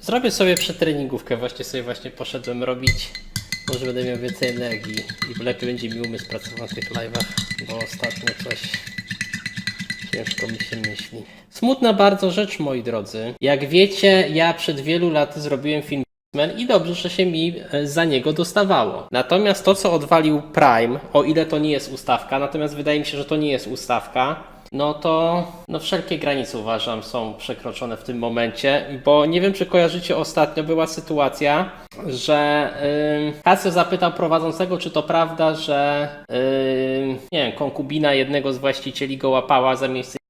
Zrobię sobie przetreningówkę, właśnie sobie właśnie poszedłem robić. Może będę miał więcej energii i lepiej będzie mi umysł pracował w tych live'ach, bo ostatnio coś ciężko mi się myśli. Smutna bardzo rzecz, moi drodzy. Jak wiecie, ja przed wielu laty zrobiłem film i dobrze, że się mi e, za niego dostawało. Natomiast to, co odwalił Prime, o ile to nie jest ustawka, natomiast wydaje mi się, że to nie jest ustawka, no to no wszelkie granice uważam są przekroczone w tym momencie, bo nie wiem czy kojarzycie ostatnio była sytuacja, że yy, Casio zapytał prowadzącego, czy to prawda, że yy, nie wiem, konkubina jednego z właścicieli go łapała za miejsce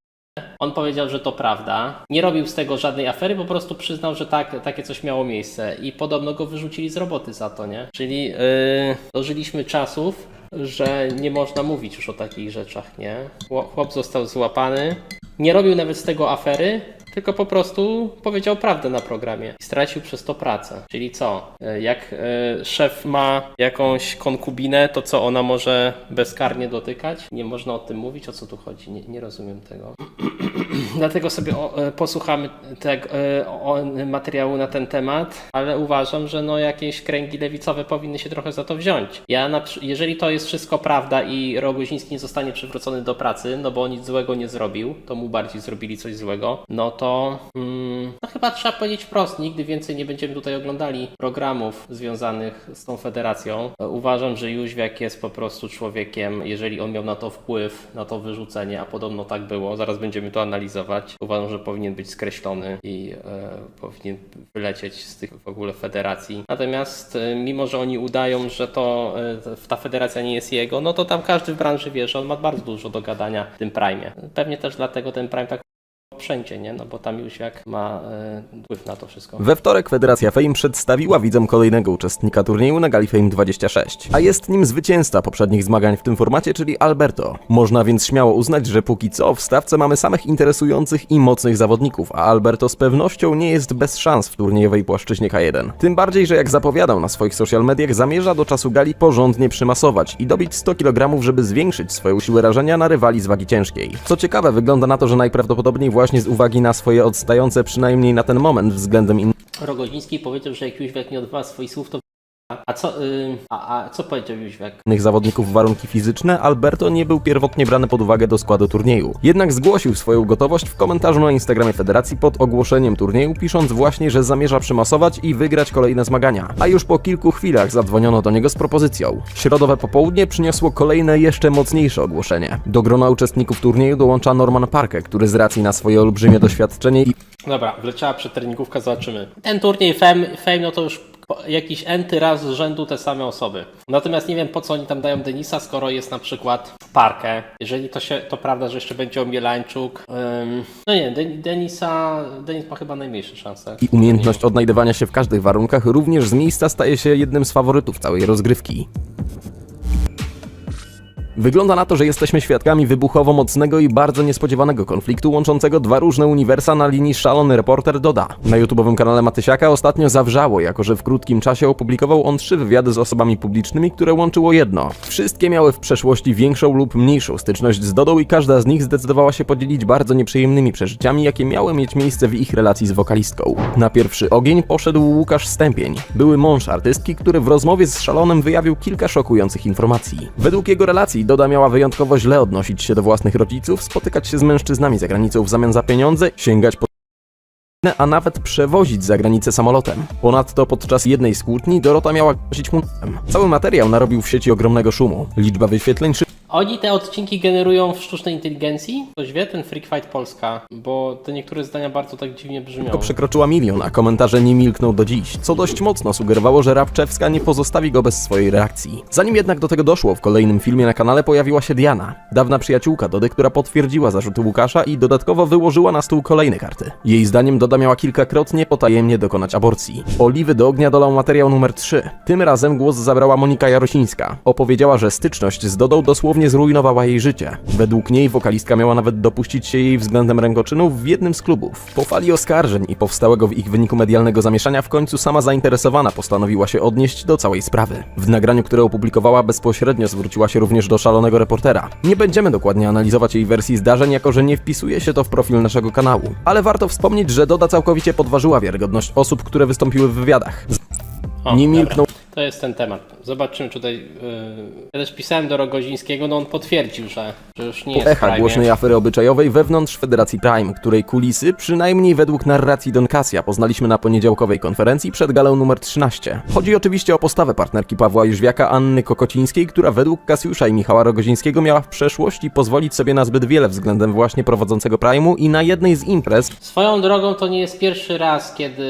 on powiedział, że to prawda. Nie robił z tego żadnej afery, po prostu przyznał, że tak, takie coś miało miejsce. I podobno go wyrzucili z roboty za to, nie? Czyli yy, dożyliśmy czasów, że nie można mówić już o takich rzeczach, nie? Chłop- został złapany. Nie robił nawet z tego afery, tylko po prostu powiedział prawdę na programie i stracił przez to pracę. Czyli co? E, Jak e, szef ma jakąś konkubinę, to co ona może bezkarnie dotykać? Nie można o tym mówić, o co tu chodzi? Nie, nie rozumiem tego. Dlatego sobie o, e, posłuchamy tego materiału na ten temat, ale uważam, że no jakieś kręgi lewicowe powinny się trochę za to wziąć. Ja na, jeżeli to jest wszystko prawda i Rogoziński nie zostanie przywrócony do pracy, no bo nic złego nie zrobił, to mu bardziej zrobili coś złego, no to mm, no chyba trzeba powiedzieć wprost, nigdy więcej nie będziemy tutaj oglądali programów związanych z tą federacją. Uważam, że Jóźwiak jest po prostu człowiekiem, jeżeli on miał na to wpływ, na to wyrzucenie, a podobno tak było, zaraz będziemy to analizować. Uważam, że powinien być skreślony i e, powinien wylecieć z tych w ogóle federacji. Natomiast e, mimo, że oni udają, że to e, ta federacja nie jest jego, no to tam każdy w branży wie, że on ma bardzo dużo do gadania w tym prime. Pewnie też dlatego ten prime tak wszędzie, nie? No bo tam Jóźwiak ma e, wpływ na to wszystko. We wtorek Federacja Fame przedstawiła widzom kolejnego uczestnika turnieju na gali Fame 26, a jest nim zwycięzca poprzednich zmagań w tym formacie, czyli Alberto. Można więc śmiało uznać, że póki co w stawce mamy samych interesujących i mocnych zawodników, a Alberto z pewnością nie jest bez szans w turniejowej płaszczyźnie K1. Tym bardziej, że jak zapowiadał na swoich social mediach, zamierza do czasu gali porządnie przymasować i dobić 100 kg, żeby zwiększyć swoją siłę rażenia na rywali z wagi ciężkiej. Co ciekawe, wygląda na to, że najprawdopodobniej właśnie z uwagi na swoje odstające przynajmniej na ten moment względem innych Rogoziński powiedział, że jak Jóźwiak nie odbywa swoich słów, to a co, y, a, a co powiedział Jóźwiak? zawodników warunki fizyczne, Alberto nie był pierwotnie brany pod uwagę do składu turnieju. Jednak zgłosił swoją gotowość w komentarzu na Instagramie Federacji pod ogłoszeniem turnieju, pisząc właśnie, że zamierza przymasować i wygrać kolejne zmagania. A już po kilku chwilach zadzwoniono do niego z propozycją. Środowe popołudnie przyniosło kolejne, jeszcze mocniejsze ogłoszenie. Do grona uczestników turnieju dołącza Norman Parker, który z racji na swoje olbrzymie doświadczenie i Dobra, wleciała przetreningówka, zobaczymy. Ten turniej Fame, fame no to już jakiś enty raz z rzędu te same osoby. Natomiast nie wiem po co oni tam dają Denisa, skoro jest na przykład Parkę. Jeżeli to się, to prawda, że jeszcze będzie Omielańczuk. Ym, no nie, Den, Denisa, Denis ma chyba najmniejsze szanse. i umiejętność odnajdywania się w każdych warunkach również z miejsca staje się jednym z faworytów całej rozgrywki. Wygląda na to, że jesteśmy świadkami wybuchowo mocnego i bardzo niespodziewanego konfliktu łączącego dwa różne uniwersa na linii szalony reporter Doda. Na YouTubowym kanale Matysiaka ostatnio zawrzało, jako że w krótkim czasie opublikował on trzy wywiady z osobami publicznymi, które łączyło jedno. Wszystkie miały w przeszłości większą lub mniejszą styczność z Dodą i każda z nich zdecydowała się podzielić bardzo nieprzyjemnymi przeżyciami, jakie miały mieć miejsce w ich relacji z wokalistką. Na pierwszy ogień poszedł Łukasz Stępień, były mąż artystki, który w rozmowie z Szalonym wyjawił kilka szokujących informacji. Według jego relacji Doda miała wyjątkowo źle odnosić się do własnych rodziców, spotykać się z mężczyznami za granicą w zamian za pieniądze, sięgać po a nawet przewozić za granicę samolotem. Ponadto podczas jednej z kłótni Dorota miała grozić mu Cały materiał narobił w sieci ogromnego szumu. Liczba wyświetleń Oni te odcinki generują w sztucznej inteligencji? Ktoś wie, ten Freak Fight Polska? Bo te niektóre zdania bardzo tak dziwnie brzmią. szybko przekroczyła milion, a komentarze nie milkną do dziś, co dość mocno sugerowało, że Rabczewska nie pozostawi go bez swojej reakcji. Zanim jednak do tego doszło, w kolejnym filmie na kanale pojawiła się Diana, dawna przyjaciółka Dody, która potwierdziła zarzuty Łukasza i dodatkowo wyłożyła na stół kolejne karty. Jej zdaniem Doda miała kilkakrotnie potajemnie dokonać aborcji. Oliwy do ognia dolał materiał numer 3. Tym razem głos zabrała Monika Jarosińska. Opowiedziała, że styczność z Dodą dosłownie pozytywnie zrujnowała jej życie. Według niej wokalistka miała nawet dopuścić się jej względem rękoczynów w jednym z klubów. Po fali oskarżeń i powstałego w ich wyniku medialnego zamieszania w końcu sama zainteresowana postanowiła się odnieść do całej sprawy. W nagraniu, które opublikowała bezpośrednio zwróciła się również do szalonego reportera. Nie będziemy dokładnie analizować jej wersji zdarzeń, jako że nie wpisuje się to w profil naszego kanału. Ale warto wspomnieć, że Doda całkowicie podważyła wiarygodność osób, które wystąpiły w wywiadach. O, Nie dobra. To jest ten temat. Zobaczymy tutaj. Yy, ja też pisałem do Rogozińskiego, no on potwierdził, że, że już nie jest w echa Prime. głośnej afery obyczajowej wewnątrz Federacji Prime, której kulisy, przynajmniej według narracji Don Cassia, poznaliśmy na poniedziałkowej konferencji przed galą numer 13. Chodzi oczywiście o postawę partnerki Pawła Jóźwiaka Anny Kokocińskiej, która według Kasiusza i Michała Rogozińskiego miała w przeszłości pozwolić sobie na zbyt wiele względem właśnie prowadzącego Prime'u i na jednej z imprez Swoją drogą to nie jest pierwszy raz, kiedy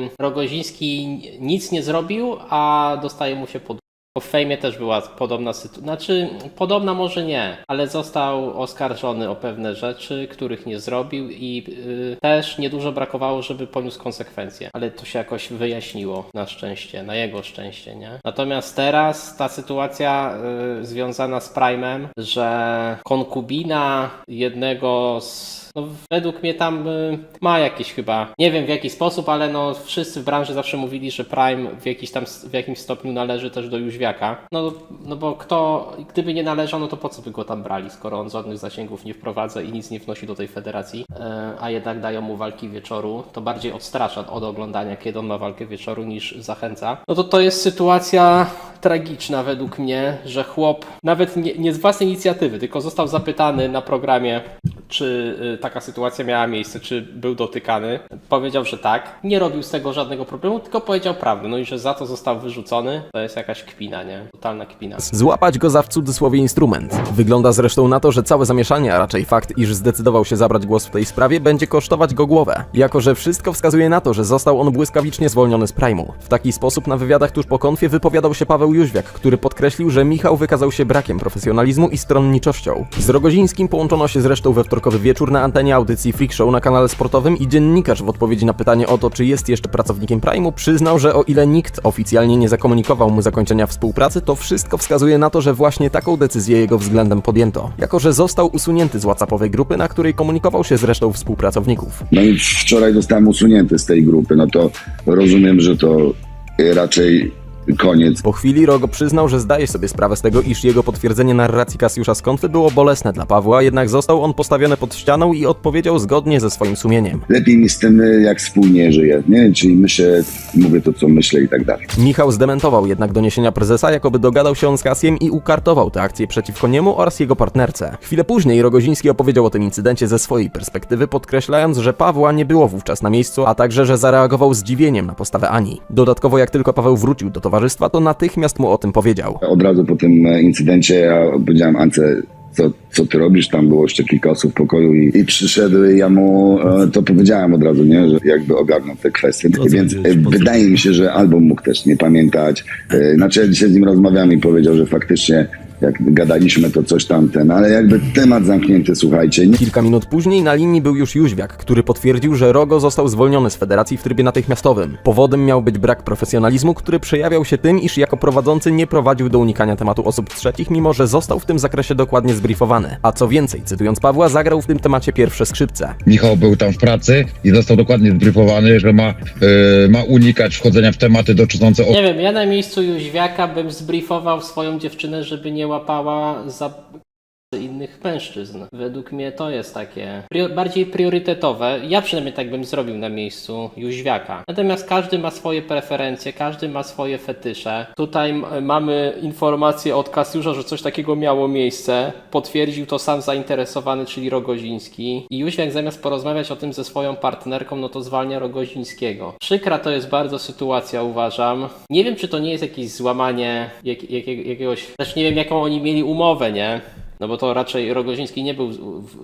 ym, Rogoziński nic nie zrobił, a dostaje mu się pod. Bo w fejmie też była podobna sytuacja. Znaczy, podobna może nie, ale został oskarżony o pewne rzeczy, których nie zrobił i y, też niedużo brakowało, żeby poniósł konsekwencje. Ale to się jakoś wyjaśniło na szczęście, na jego szczęście, nie? Natomiast teraz ta sytuacja y, związana z Prime'em, że konkubina jednego z no, według mnie tam y, ma jakiś chyba, nie wiem w jaki sposób, ale no wszyscy w branży zawsze mówili, że Prime w, jakiś tam, w jakimś stopniu należy też do Jóźwiaka. No, no bo kto, gdyby nie należał, no to po co by go tam brali, skoro on żadnych zasięgów nie wprowadza i nic nie wnosi do tej federacji, e, a jednak dają mu walki wieczoru, to bardziej odstrasza od oglądania, kiedy on ma walkę wieczoru, niż zachęca. No to to jest sytuacja tragiczna według mnie, że chłop nawet nie, nie z własnej inicjatywy, tylko został zapytany na programie, czy y, taka sytuacja miała miejsce, czy był dotykany. Powiedział, że tak. Nie robił z tego żadnego problemu, tylko powiedział prawdę. No i że za to został wyrzucony, to jest jakaś kpina, nie? Totalna kpina. Złapać go za w cudzysłowie instrument. Wygląda zresztą na to, że całe zamieszanie, a raczej fakt, iż zdecydował się zabrać głos w tej sprawie, będzie kosztować go głowę. Jako, że wszystko wskazuje na to, że został on błyskawicznie zwolniony z Prime'u. W taki sposób na wywiadach tuż po konfie wypowiadał się Paweł Jóźwiak, który podkreślił, że Michał wykazał się brakiem profesjonalizmu i stronniczością. Z Rogozińskim połączono się zresztą we wtorkowy wieczór na antenie audycji Freak Show na kanale sportowym i dziennikarz w odpowiedzi na pytanie o to, czy jest jeszcze pracownikiem Prime'u, przyznał, że o ile nikt oficjalnie nie zakomunikował mu zakończenia współpracy, to wszystko wskazuje na to, że właśnie taką decyzję jego względem podjęto. Jako, że został usunięty z WhatsAppowej grupy, na której komunikował się z resztą współpracowników. No i wczoraj zostałem usunięty z tej grupy, no to rozumiem, że to y, raczej koniec. Po chwili Rogo przyznał, że zdaje sobie sprawę z tego, iż jego potwierdzenie narracji Kasiusza z konfy było bolesne dla Pawła, jednak został on postawiony pod ścianą i odpowiedział zgodnie ze swoim sumieniem. Lepiej mi z tym, y, jak wspólnie żyję, nie? Czyli myślę, mówię to, co myślę i tak dalej. Michał zdementował jednak doniesienia prezesa, jakoby dogadał się on z Kasiem i ukartował tę akcję przeciwko niemu oraz jego partnerce. Chwilę później Rogoziński opowiedział o tym incydencie ze swojej perspektywy, podkreślając, że Pawła nie było wówczas na miejscu, a także, że zareagował zdziwieniem na postawę Ani. Dodatkowo, jak tylko Paweł wrócił do towarzystwa, to natychmiast mu o tym powiedział. Od razu po tym e, incydencie ja powiedziałem Ance, co, co ty robisz? Tam było jeszcze kilka osób w pokoju i, i przyszedł, ja mu e, to powiedziałem od razu, nie? Że jakby ogarnął te kwestie. Więc e, wydaje mi się, że albo mógł też nie pamiętać. E, Znaczy ja dzisiaj z nim rozmawiałem i powiedział, że faktycznie jak gadaliśmy to coś tamten, ale jakby temat zamknięty, słuchajcie. Nie, Kilka minut później na linii był już Jóźwiak, który potwierdził, że Rogo został zwolniony z federacji w trybie natychmiastowym. Powodem miał być brak profesjonalizmu, który przejawiał się tym, iż jako prowadzący nie prowadził do unikania tematu osób trzecich, mimo że został w tym zakresie dokładnie zbriefowany. A co więcej, cytując Pawła, zagrał w tym temacie pierwsze skrzypce. Michał był tam w pracy i został dokładnie zbriefowany, że ma, e, ma unikać wchodzenia w tematy dotyczące Nie wiem, ja na miejscu Jóźwiaka bym zbriefował swoją dziewczynę, żeby nie łapała za innych mężczyzn. Według mnie to jest takie prio- bardziej priorytetowe. Ja przynajmniej tak bym zrobił na miejscu Jóźwiaka. Natomiast każdy ma swoje preferencje, każdy ma swoje fetysze. Tutaj mamy informację od Kasiusza, że coś takiego miało miejsce. Potwierdził to sam zainteresowany, czyli Rogoziński. I Jóźwiak zamiast porozmawiać o tym ze swoją partnerką, no to zwalnia Rogozińskiego. Przykra to jest bardzo sytuacja, uważam. Nie wiem, czy to nie jest jakieś złamanie jak, jak, jakiegoś... Też nie wiem, jaką oni mieli umowę, nie? No bo to raczej Rogoziński nie był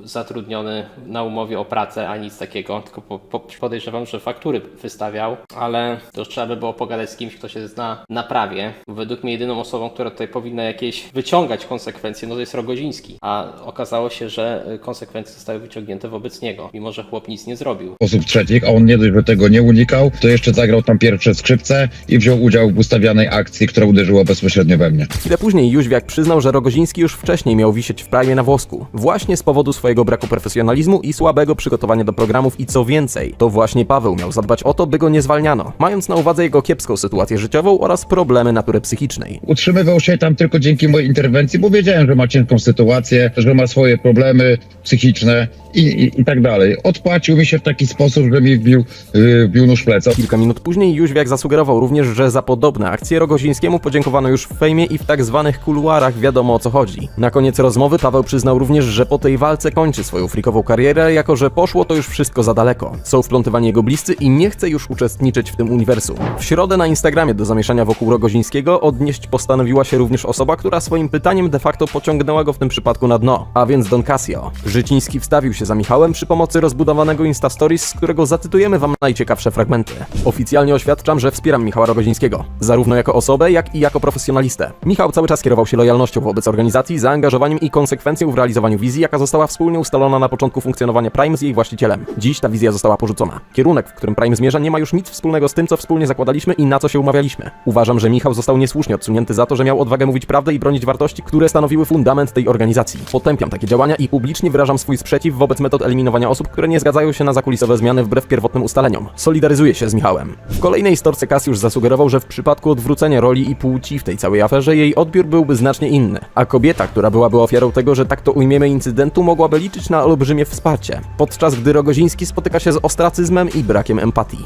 zatrudniony na umowie o pracę ani nic takiego, tylko po, po, podejrzewam, że faktury wystawiał, ale to już trzeba by było pogadać z kimś, kto się zna na prawie. Według mnie jedyną osobą, która tutaj powinna jakieś wyciągać konsekwencje, no to jest Rogoziński. A okazało się, że konsekwencje zostały wyciągnięte wobec niego, mimo że chłop nic nie zrobił. osób trzecich, a on nie dość, że tego nie unikał, to jeszcze zagrał tam pierwsze skrzypce i wziął udział w ustawianej akcji, która uderzyła bezpośrednio we mnie. Chwilę później Jóźwiak przyznał, że Rogoziński już wcześniej miał wisieć w prajmie na włosku. Właśnie z powodu swojego braku profesjonalizmu i słabego przygotowania do programów i co więcej, to właśnie Paweł miał zadbać o to, by go nie zwalniano, mając na uwadze jego kiepską sytuację życiową oraz problemy natury psychicznej. Utrzymywał się tam tylko dzięki mojej interwencji, bo wiedziałem, że ma ciężką sytuację, że ma swoje problemy psychiczne i, i, i tak dalej. Odpłacił mi się w taki sposób, że mi wbił, yy, wbił nóż w pleco. Kilka minut później Jóźwiak zasugerował również, że za podobne akcje Rogozińskiemu podziękowano już w fejmie i w tak zwanych kuluarach wiadomo o co chodzi. Na koniec rozmowy Paweł przyznał również, że po tej walce kończy swoją frikową karierę, jako że poszło to już wszystko za daleko. Są wplątywani jego bliscy i nie chce już uczestniczyć w tym uniwersum. W środę na Instagramie do zamieszania wokół Rogozińskiego odnieść postanowiła się również osoba, która swoim pytaniem de facto pociągnęła go w tym przypadku na dno, a więc Don Casio. Życiński wstawił się za Michałem przy pomocy rozbudowanego Insta Stories, z którego zacytujemy wam najciekawsze fragmenty. Oficjalnie oświadczam, że wspieram Michała Rogozińskiego, zarówno jako osobę, jak i jako profesjonalistę. Michał cały czas kierował się lojalnością wobec organizacji, zaangażowaniem i konsekwencją w realizowaniu wizji, jaka została wspólnie ustalona na początku funkcjonowania Prime z jej właścicielem. Dziś ta wizja została porzucona. Kierunek, w którym Prime zmierza, nie ma już nic wspólnego z tym, co wspólnie zakładaliśmy i na co się umawialiśmy. Uważam, że Michał został niesłusznie odsunięty za to, że miał odwagę mówić prawdę i bronić wartości, które stanowiły fundament tej organizacji. Potępiam takie działania i publicznie wyrażam swój sprzeciw wobec metod eliminowania osób, które nie zgadzają się na zakulisowe zmiany wbrew pierwotnym ustaleniom. Solidaryzuję się z Michałem. W kolejnej storce Kasiusz zasugerował, że w przypadku odwrócenia roli i płci w tej całej aferze jej odbiór byłby znacznie inny, a kobieta, która byłaby ofiarą tego, że tak to ujmiemy incydentu, mogłaby liczyć na olbrzymie wsparcie, podczas gdy Rogoziński spotyka się z ostracyzmem i brakiem empatii.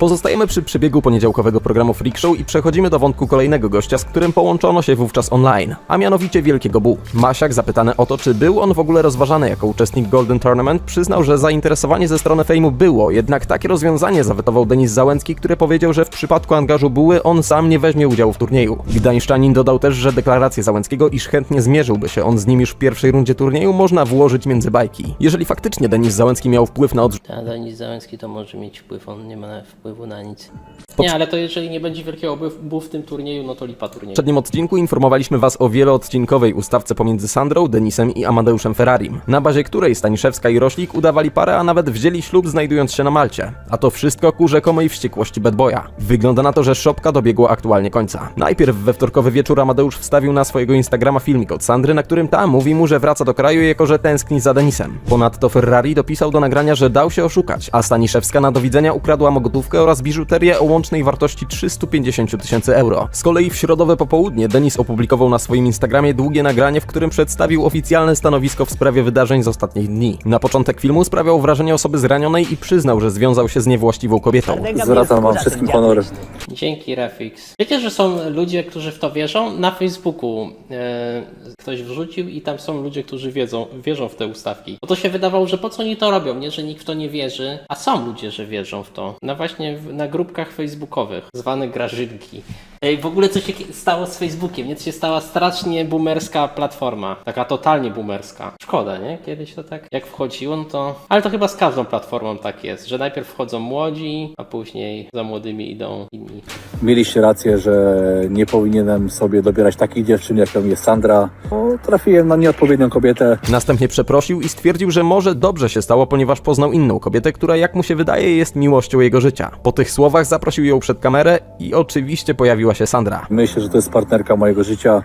Pozostajemy przy przebiegu poniedziałkowego programu Freak Show i przechodzimy do wątku kolejnego gościa, z którym połączono się wówczas online, a mianowicie Wielkiego Bu. Masiak, zapytany o to, czy był on w ogóle rozważany jako uczestnik Golden Tournament, przyznał, że zainteresowanie ze strony fejmu było, jednak takie rozwiązanie zawetował Denis Załęcki, który powiedział, że w przypadku angażu Buły on sam nie weźmie udziału w turnieju. Gdańszczanin dodał też, że deklarację Załęckiego, iż chętnie zmierzyłby się on z nim już w pierwszej rundzie turnieju, można włożyć między bajki. Jeżeli faktycznie Denis Załęcki miał wpływ na odrzucenie Denis Załęcki to może mieć wpływ, on nie ma wpływu na nic. Nie, ale to jeżeli nie będzie wielkiego bu w tym turnieju, no to lipa W turnieju. poprzednim odcinku informowaliśmy Was o wieloodcinkowej ustawce pomiędzy Sandrą, Denisem i Amadeuszem Ferrarim, na bazie której Staniszewska i Roślik udawali parę, a nawet wzięli ślub znajdując się na Malcie. A to wszystko ku rzekomej wściekłości Bad Boya. Wygląda na to, że szopka dobiegła aktualnie końca. Najpierw we wtorkowy wieczór Amadeusz wstawił na swojego Instagrama filmik od Sandry, na którym ta mówi mu, że wraca do kraju, jako że tęskni za Denisem. Ponadto Ferrari dopisał do nagrania, że dał się oszukać, a Staniszewska na do widzenia ukradła mu gotówkę oraz biżuterię o łącznej wartości 350 tysięcy euro. Z kolei w środowe popołudnie Denis opublikował na swoim Instagramie długie nagranie, w którym przedstawił oficjalne stanowisko w sprawie wydarzeń z ostatnich dni. Na początek filmu sprawiał wrażenie osoby zranionej i przyznał, że związał się z niewłaściwą kobietą. Zwracam wam wszystkim honory. Dzięki Refix. Wiecie, że są ludzie, którzy w to wierzą? Na Facebooku e, ktoś wrzucił i tam są ludzie, którzy wiedzą, wierzą w te ustawki. Bo to się wydawało, że po co oni to robią, nie? Że nikt w to nie wierzy, a są ludzie, że wierzą w to. Na właśnie na grupkach facebookowych, zwanych grażynki. Ej, w ogóle co się stało z Facebookiem, nie? To się stała strasznie boomerska platforma. Taka totalnie boomerska. Szkoda, nie? Kiedyś to tak, jak wchodziło, no to... Ale to chyba z każdą platformą tak jest, że najpierw wchodzą młodzi, a później za młodymi idą inni. Mieliście rację, że nie powinienem sobie dobierać takich dziewczyn, jaką jest Sandra. Bo trafiłem na nieodpowiednią kobietę. Następnie przeprosił i stwierdził, że może dobrze się stało, ponieważ poznał inną kobietę, która jak mu się wydaje jest miłością jego życia. Po tych słowach zaprosił ją przed kamerę i oczywiście pojawiła się Sandra. Myślę, że to jest partnerka mojego życia,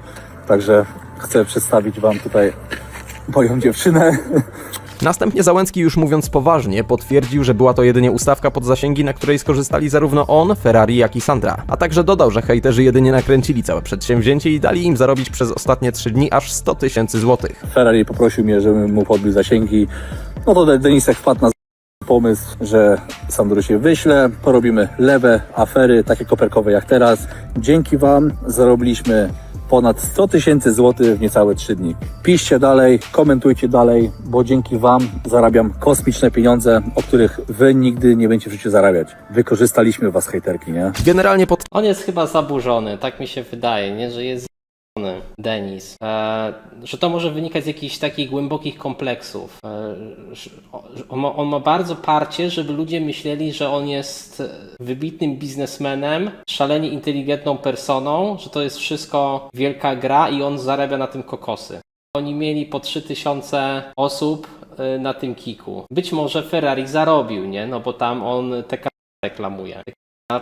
także chcę przedstawić wam tutaj moją dziewczynę. Następnie Załęcki już mówiąc poważnie potwierdził, że była to jedynie ustawka pod zasięgi, na której skorzystali zarówno on, Ferrari, jak i Sandra. A także dodał, że hejterzy jedynie nakręcili całe przedsięwzięcie i dali im zarobić przez ostatnie trzy dni aż 100 tysięcy złotych. Ferrari poprosił mnie, żebym mu podbił zasięgi. No to Denisek wpadł na pomysł, że Sandru się wyśle, porobimy lewe afery, takie koperkowe jak teraz. Dzięki wam zarobiliśmy ponad 100 tysięcy złotych w niecałe 3 dni. Piszcie dalej, komentujcie dalej, bo dzięki wam zarabiam kosmiczne pieniądze, o których wy nigdy nie będziecie w życiu zarabiać. Wykorzystaliśmy was hejterki, nie? Generalnie pod On jest chyba zaburzony, tak mi się wydaje, nie? Że jest Denis, e, że to może wynikać z jakichś takich głębokich kompleksów. E, on, ma, on ma bardzo parcie, żeby ludzie myśleli, że on jest wybitnym biznesmenem, szalenie inteligentną personą, że to jest wszystko wielka gra i on zarabia na tym kokosy. Oni mieli po 3000 osób y, na tym kiku. Być może Ferrari zarobił, nie? No bo tam on te reklamuje.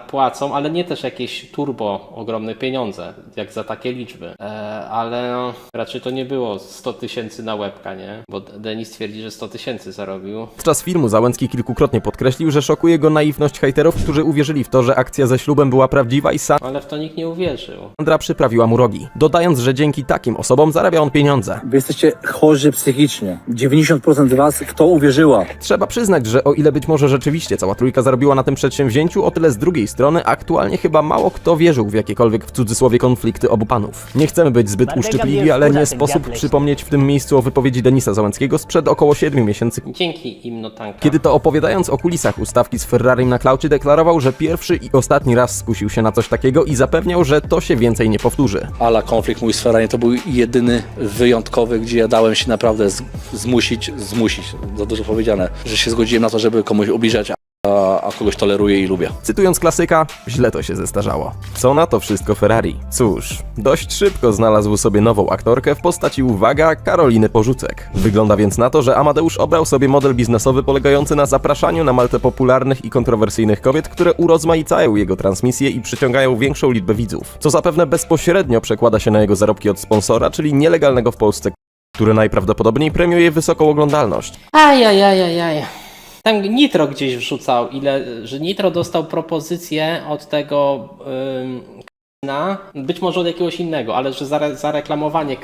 Płacą, ale nie też jakieś turbo ogromne pieniądze, jak za takie liczby. E, ale no, raczej to nie było 100 tysięcy na łebka, nie? Bo Denis twierdzi, że 100 tysięcy zarobił. Podczas filmu Załęcki kilkukrotnie podkreślił, że szokuje go naiwność hejterów, którzy uwierzyli w to, że akcja ze ślubem była prawdziwa i Ale w to nikt nie uwierzył. Sandra przyprawiła mu rogi, dodając, że dzięki takim osobom zarabia on pieniądze. Wy jesteście chorzy psychicznie. 90% z was w to uwierzyła. Trzeba przyznać, że o ile być może rzeczywiście cała trójka zarobiła na tym przedsięwzięciu, o tyle z drugiej strony aktualnie chyba mało kto wierzył w jakiekolwiek w cudzysłowie konflikty obu panów. Nie chcemy być zbyt uszczypliwi, ale nie sposób przypomnieć w tym miejscu o wypowiedzi Denisa Załęckiego sprzed około 7 miesięcy, Dzięki im notanka. kiedy to opowiadając o kulisach ustawki z Ferrari na klaucie deklarował, że pierwszy i ostatni raz skusił się na coś takiego i zapewniał, że to się więcej nie powtórzy. Ala konflikt mój z Ferrari to był jedyny wyjątkowy, gdzie ja dałem się naprawdę z, zmusić, zmusić, za dużo powiedziane, że się zgodziłem na to, żeby komuś ubliżać, a, a kogoś toleruję i lubię. Cytując klasyka, źle to się zestarzało. Co na to wszystko Ferrari? Cóż, dość szybko znalazł sobie nową aktorkę w postaci, uwaga, Karoliny Porzucek. Wygląda więc na to, że Amadeusz obrał sobie model biznesowy polegający na zapraszaniu na Maltę popularnych i kontrowersyjnych kobiet, które urozmaicają jego transmisję i przyciągają większą liczbę widzów. Co zapewne bezpośrednio przekłada się na jego zarobki od sponsora, czyli nielegalnego w Polsce który najprawdopodobniej premiuje wysoką oglądalność. Ajajajajaj. Tam Nitro gdzieś wrzucał, ile, że Nitro dostał propozycję od tego na, być może od jakiegoś innego, ale że za, za reklamowanie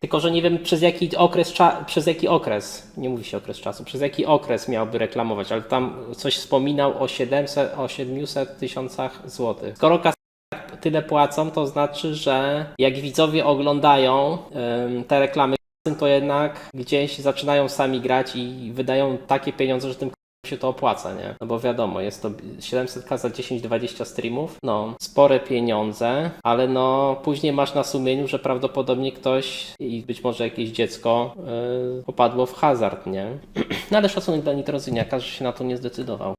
tylko że nie wiem przez jaki okres, przez jaki okres, nie mówi się okres czasu, przez jaki okres miałby reklamować, ale tam coś wspominał o 700, o 700 tysiącach złotych. Skoro tyle płacą, to znaczy, że jak widzowie oglądają te reklamy to jednak gdzieś zaczynają sami grać i wydają takie pieniądze, że tym się to opłaca, nie? No bo wiadomo, jest to 700k za 10-20 streamów, no spore pieniądze, ale no później masz na sumieniu, że prawdopodobnie ktoś i być może jakieś dziecko yy, popadło w hazard, nie? No ale szacunek dla Nitrozyniaka, że się na to nie zdecydował.